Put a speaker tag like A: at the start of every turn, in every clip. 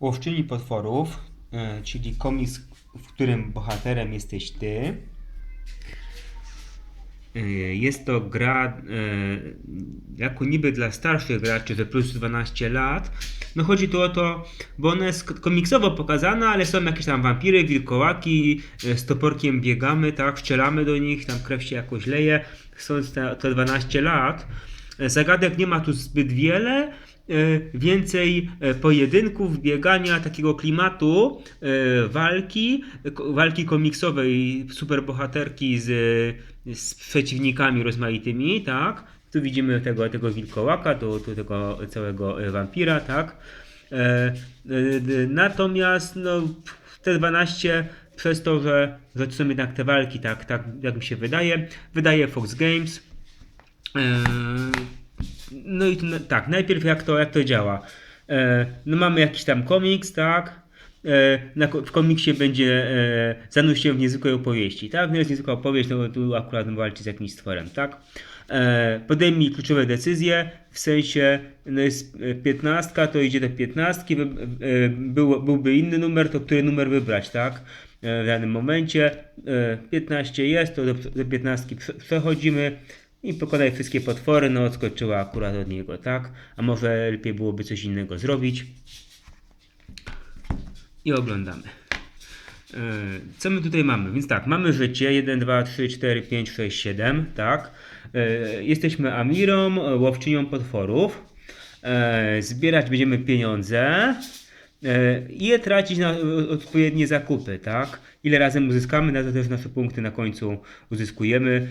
A: Łowczyni potworów, e, czyli komiks, w którym bohaterem jesteś ty. E, Jest to gra e, jako niby dla starszych graczy, że plus 12 lat. No chodzi tu o to, bo ona jest komiksowo pokazana, ale są jakieś tam wampiry, wilkołaki, z toporkiem biegamy, tak, strzelamy do nich, tam krew się jakoś leje. Są te, te 12 lat. Zagadek nie ma tu zbyt wiele, więcej e, pojedynków, biegania, takiego klimatu, e, walki, walki komiksowej, superbohaterki z, z przeciwnikami rozmaitymi, tak? Tu widzimy tego, tego wilkołaka, tu, tu tego całego e, wampira, tak? E, e, natomiast no, te 12 przez to, że, że to są jednak te walki, tak, tak jak mi się wydaje, wydaje Fox Games. E, no i tak, najpierw jak to, jak to działa. E, no mamy jakiś tam komiks, tak? E, na, w komiksie będzie e, zanurz się w niezwykłej opowieści, tak? No jest niezwykła opowieść, no tu akurat walczy z jakimś stworem, tak? E, podejmij kluczowe decyzje, w sensie, no jest e, 15, to idzie do 15, wy, e, był, byłby inny numer, to który numer wybrać, tak? E, w danym momencie. E, 15 jest, to do, do 15 prze- przechodzimy i pokonaj wszystkie potwory, no odskoczyła akurat od niego, tak? A może lepiej byłoby coś innego zrobić. I oglądamy. E, Co my tutaj mamy? Więc tak, mamy życie 1, 2, 3, 4, 5, 6, 7, tak. E, Jesteśmy Amirą, łowczynią potworów. E, Zbierać będziemy pieniądze je tracić na o- odpowiednie zakupy, tak? Ile razem uzyskamy, na to też nasze punkty na końcu uzyskujemy.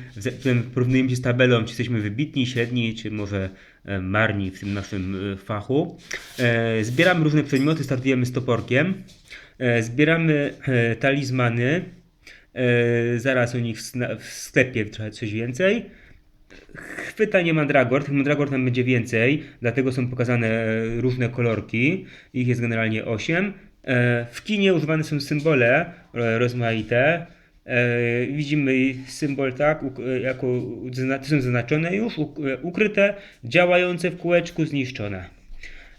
A: Porównujemy się z tabelą, czy jesteśmy wybitni, średni, czy może e, marni w tym naszym e, fachu. E, Zbieramy różne przedmioty, startujemy z toporkiem. E, Zbieramy e, talizmany. E, Zaraz o nich w sklepie trochę coś więcej. Chwytanie mandragor, tych mandragor tam będzie więcej, dlatego są pokazane e, różne kolorki. Ich jest generalnie 8. W kinie używane są symbole e, rozmaite. E, Widzimy symbol tak, e, jako są zaznaczone już, uk- e, ukryte, działające w kółeczku, zniszczone.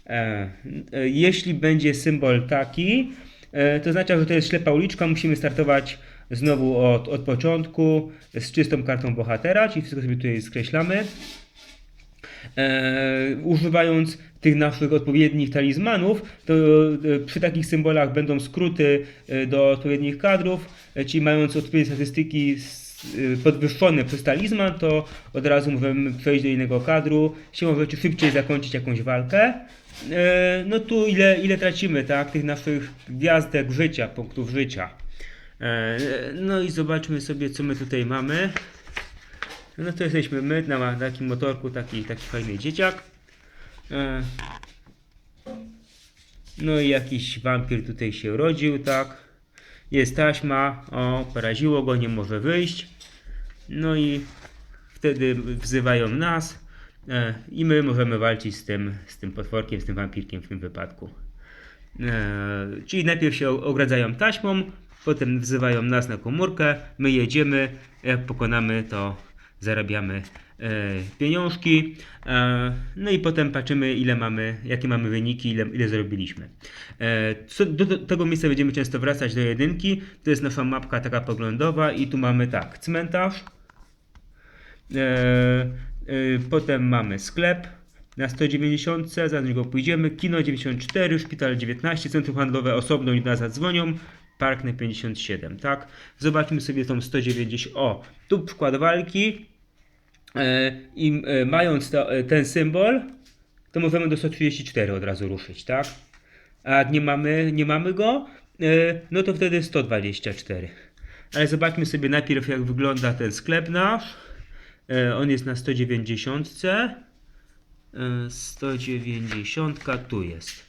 A: E, e, Jeśli będzie symbol taki, e, to oznacza, że to jest ślepa uliczka, musimy startować znowu od, od początku z czystą kartą bohatera, czyli wszystko sobie tutaj skreślamy. E, używając tych naszych odpowiednich talizmanów, to e, przy takich symbolach będą skróty e, do odpowiednich kadrów, e, czyli mając odpowiednie statystyki e, podwyższone przez talizman, to od razu możemy przejść do innego kadru, siłą rzeczy szybciej zakończyć jakąś walkę. E, No tu ile, ile tracimy, tak, tych naszych gwiazdek życia, punktów życia. E, No i zobaczmy sobie, co my tutaj mamy. No to jesteśmy my na takim motorku, taki, taki fajny dzieciak. E, No i jakiś wampir tutaj się urodził, tak. Jest taśma, o, poraziło go, nie może wyjść. No i wtedy wzywają nas e, i my możemy walczyć z tym, z tym potworkiem, z tym wampirkiem w tym wypadku. Czyli najpierw się ogradzają taśmą, potem wzywają nas na komórkę, my jedziemy, jak pokonamy to zarabiamy e, pieniążki, e, no i potem patrzymy ile mamy, jakie mamy wyniki, ile, ile zrobiliśmy. E, co, do, do tego miejsca będziemy często wracać do jedynki, to jest nasza mapka taka poglądowa i tu mamy tak, cmentarz, potem mamy sklep na 190, za niego pójdziemy. Kino 94, szpital 19, centrum handlowe osobno i nas zadzwonią. Park na 57, tak? Zobaczmy sobie tą 190. O, tu przykład walki. E, I e, mając to, e, ten symbol, to możemy do 134 od razu ruszyć, tak? A nie mamy, nie mamy go, no to wtedy 124. Ale zobaczmy sobie najpierw, jak wygląda ten sklep nasz. On jest na 190. E, 190 tu jest.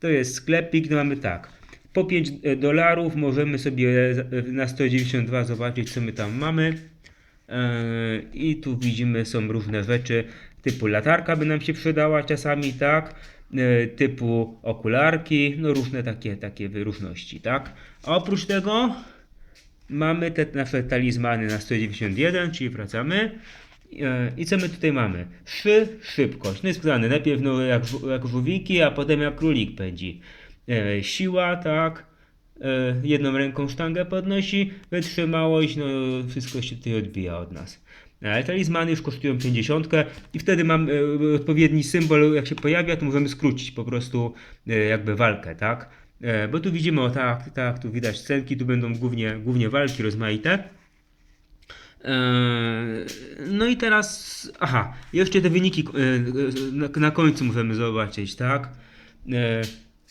A: To jest sklepik, no mamy tak. Po 5 dolarów możemy sobie e, na 192 zobaczyć, co my tam mamy. E, I tu widzimy, są różne rzeczy, typu latarka by nam się przydała czasami, tak? E, Typu okularki, no różne takie, takie różności, tak? A oprócz tego mamy te nasze talizmany na 191, czyli wracamy. E, I co my tutaj mamy? Szy, szybkość. No jest wskazane najpierw no, jak, jak żółwiki, a potem jak królik pędzi. E, siła, tak, e, jedną ręką sztangę podnosi, wytrzymałość, no wszystko się tutaj odbija od nas. Ale talizmany już kosztują 50 i wtedy mam e, odpowiedni symbol, jak się pojawia, to możemy skrócić po prostu e, jakby walkę, tak? E, bo tu widzimy, o tak, tak, tu widać scenki, tu będą głównie, głównie walki rozmaite. No i teraz, aha, jeszcze te wyniki e, na końcu możemy zobaczyć, tak?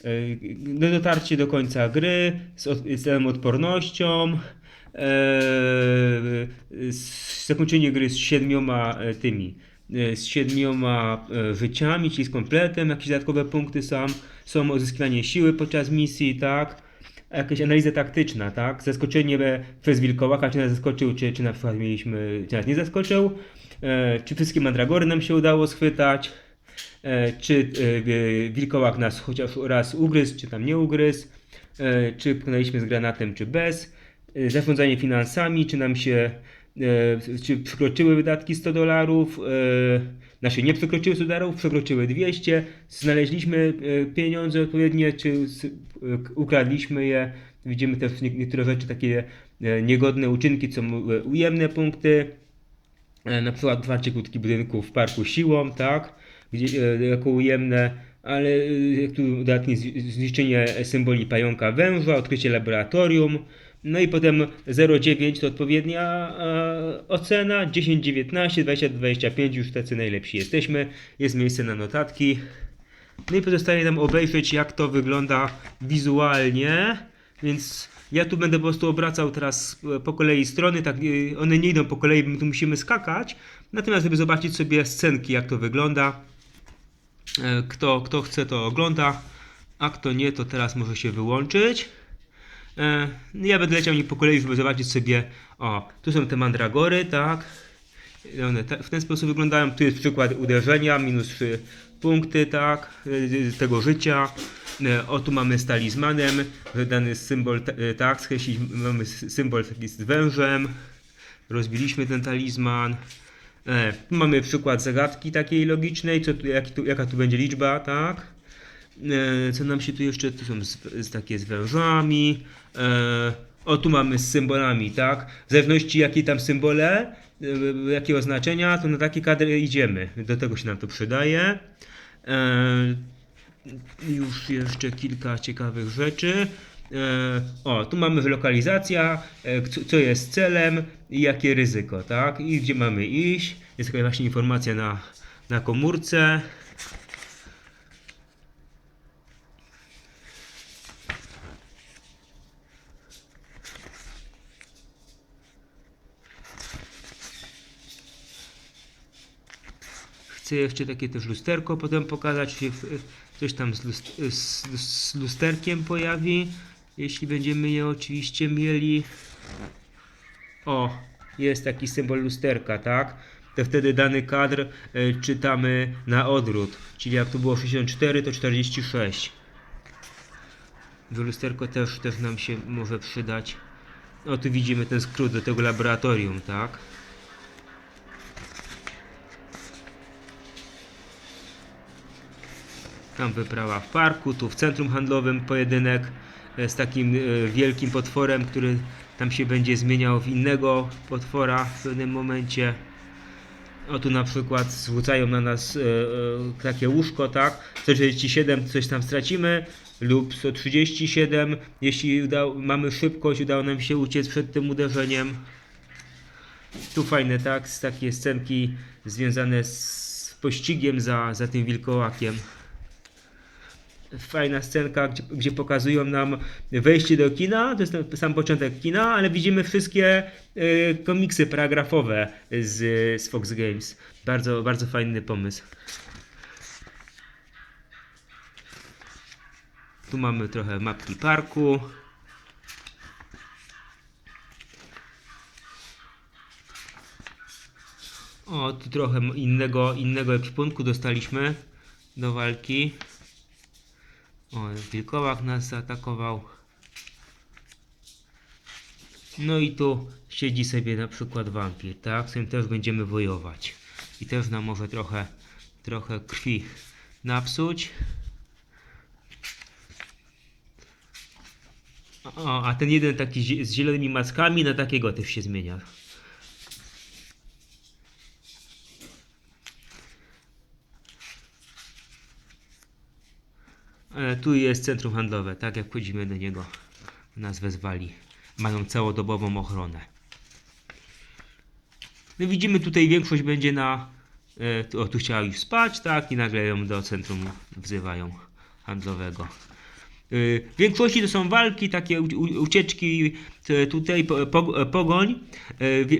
A: E, dotarcie do końca gry z, całą odpornością, e, zakończenie gry z siedmioma e, tymi, z siedmioma życiami, czyli z kompletem, jakieś dodatkowe punkty są, są uzyskiwanie siły podczas misji, tak? jakaś analiza taktyczna, tak? Zaskoczenie przez wilkołaka, czy nas zaskoczył, czy, czy na przykład mieliśmy, czy nas nie zaskoczył, czy wszystkie mandragory nam się udało schwytać, czy e, wilkołak nas chociaż raz ugryzł, czy tam nie ugryzł, e, czy pchnęliśmy z granatem, czy bez, e, zarządzanie finansami, czy nam się, e, czy przekroczyły wydatki 100 dolarów, e, nasze nie przekroczyły 100 dolarów, przekroczyły 200, znaleźliśmy e, pieniądze odpowiednie, czy e, ukradliśmy je. Widzimy też nie- niektóre rzeczy, takie e, niegodne uczynki, co e, ujemne punkty, e, na przykład otwarcie kłódki budynku w parku siłą, tak, gdzie, e, jako ujemne, ale e, jak tu dodatnie zniszczenie symboli pająka węża, odkrycie laboratorium, no i potem 0,9 to odpowiednia e, ocena, 10, 19, 20, 25 już tacy najlepsi jesteśmy, jest miejsce na notatki. No i pozostaje nam obejrzeć jak to wygląda wizualnie, więc ja tu będę po prostu obracał teraz e, po kolei strony, tak one nie idą po kolei, my tu musimy skakać, natomiast żeby zobaczyć sobie scenki jak to wygląda, kto, kto chce to ogląda, a kto nie to teraz może się wyłączyć. E, Ja będę leciał nie po kolei, żeby zobaczyć sobie, o, tu są te mandragory, tak, one w ten sposób wyglądają. Tu jest przykład uderzenia, minus 3 punkty, tak, y, z tego życia. Y, O, tu mamy z talizmanem, dany symbol, ta- y, tak, skreślić, mamy symbol taki z wężem. Rozbiliśmy ten talizman. E, mamy przykład zagadki takiej logicznej, co jak tu, jaka tu będzie liczba, tak. E, co nam się tu jeszcze, tu są z, z, takie z wężami. E, o, tu mamy z symbolami, tak. W zależności jakie tam symbole, e, jakie oznaczenia, to na takie kadry idziemy. Do tego się nam to przydaje. Już jeszcze kilka ciekawych rzeczy. E, o, tu mamy lokalizacja, e, co, jest celem i jakie ryzyko, tak? I gdzie mamy iść. Jest taka właśnie informacja na, na komórce. Chcę jeszcze takie też lusterko potem pokazać, coś tam z, z, z lusterkiem pojawi, jeśli będziemy je oczywiście mieli. O, jest taki symbol lusterka, tak? To wtedy dany kadr e, czytamy na odwrót, czyli jak tu było 64, to 46. Do lusterko też, też nam się może przydać. O, tu widzimy ten skrót do tego laboratorium, tak? Tam wyprawa w parku, tu w centrum handlowym pojedynek z takim e, wielkim potworem, który tam się będzie zmieniał w innego potwora w pewnym momencie. O tu na przykład zwrócają na nas e, e, takie łóżko, tak? 147 coś tam stracimy lub 137, jeśli udał, mamy szybkość, udało nam się uciec przed tym uderzeniem. Tu fajne, tak? Takie scenki związane z pościgiem za, za tym wilkołakiem fajna scenka, gdzie, gdzie pokazują nam wejście do kina, to jest sam początek kina, ale widzimy wszystkie y, komiksy paragrafowe z, z Fox Games. Bardzo, bardzo fajny pomysł. Tu mamy trochę mapki parku. O, tu trochę innego, innego ekwipunku dostaliśmy do walki. O, wilkołak nas zaatakował. No i tu siedzi sobie na przykład wampir, tak? Z tym też będziemy wojować. I też nam może trochę, trochę krwi napsuć. O, a ten jeden taki z zielonymi maskami na takiego też się zmienia. Tu jest centrum handlowe, tak jak wchodzimy do niego, nas wezwali. Mają całodobową ochronę. No widzimy tutaj większość będzie na. E, o, tu chciała już spać, tak, i nagle ją do centrum wzywają handlowego. Y, W większości to są walki, takie ucieczki, te tutaj po- po- pogoń,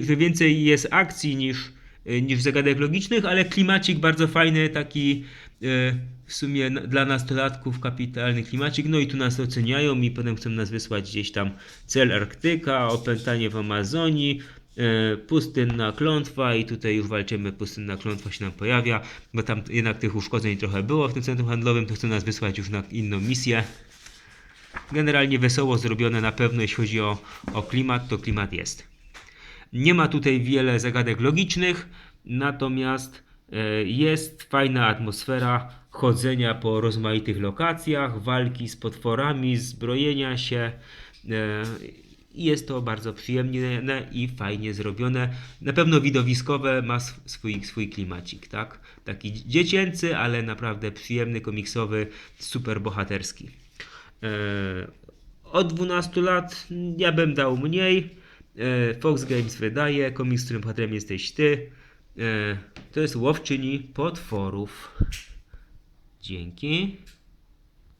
A: więcej jest akcji niż, niż zagadek logicznych, ale klimacik bardzo fajny, taki y, w sumie dla nastolatków kapitalny klimacik, no i tu nas oceniają i potem chcą nas wysłać gdzieś tam cel Arktyka, opętanie w Amazonii, y, pustynna klątwa i tutaj już walczymy, pustynna klątwa się nam pojawia, bo tam jednak tych uszkodzeń trochę było w tym centrum handlowym, to chcą nas wysłać już na inną misję. Generalnie wesoło zrobione na pewno, jeśli chodzi o, o klimat, to klimat jest. Nie ma tutaj wiele zagadek logicznych, natomiast e, jest fajna atmosfera chodzenia po rozmaitych lokacjach, walki z potworami, zbrojenia się. e, Jest to bardzo przyjemne i fajnie zrobione. Na pewno widowiskowe ma sw- swój, swój klimacik, tak? Taki dziecięcy, ale naprawdę przyjemny, komiksowy, super bohaterski. E, Od 12 lat ja bym dał mniej. E, Fox Games wydaje, komiks, którym bohaterem jesteś ty. E, To jest łowczyni potworów. Dzięki.